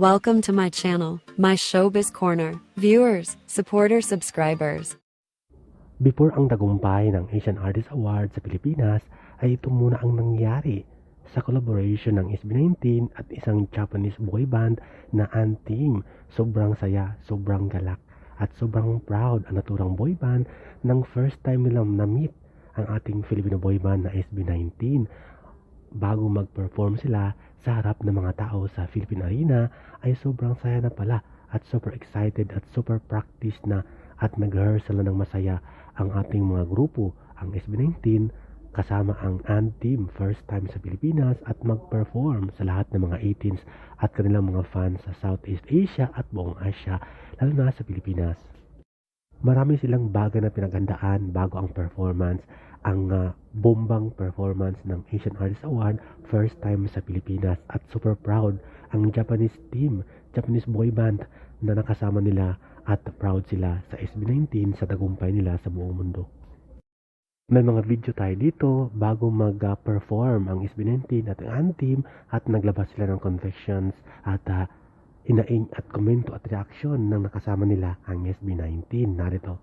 Welcome to my channel, my showbiz corner. Viewers, supporters, subscribers. Before ang tagumpay ng Asian Artist Award sa Pilipinas ay ito muna ang nangyari sa collaboration ng SB19 at isang Japanese boy band na Antim. Sobrang saya, sobrang galak at sobrang proud ang naturang boy band nang first time nilang na-meet ang ating Filipino boy band na SB19 bago mag-perform sila sa harap ng mga tao sa Philippine Arena ay sobrang saya na pala at super excited at super practice na at nag-rehearsal na ng masaya ang ating mga grupo, ang SB19 kasama ang AND team first time sa Pilipinas at mag-perform sa lahat ng mga 18s at kanilang mga fans sa Southeast Asia at buong Asia lalo na sa Pilipinas. Marami silang bagay na pinaghandaan bago ang performance ang uh, bombang performance ng Asian Artist Award first time sa Pilipinas at super proud ang Japanese team, Japanese boy band na nakasama nila at proud sila sa SB19 sa tagumpay nila sa buong mundo. May mga video tayo dito bago mag-perform ang SB19 at ang team at naglabas sila ng confessions at uh, hinaing at komento at reaksyon ng nakasama nila ang SB19. Narito.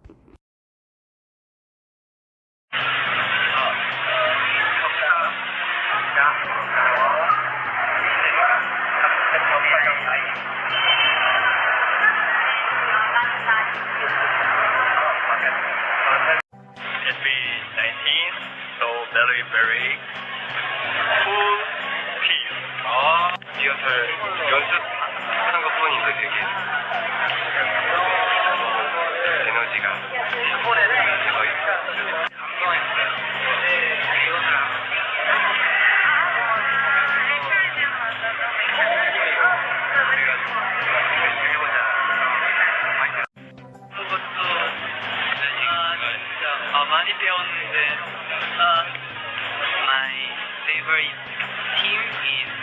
SB19, so very, very cool. Oh, yes, sir. You're just 진짜 아, 많이 배웠는데 아, my favorite team is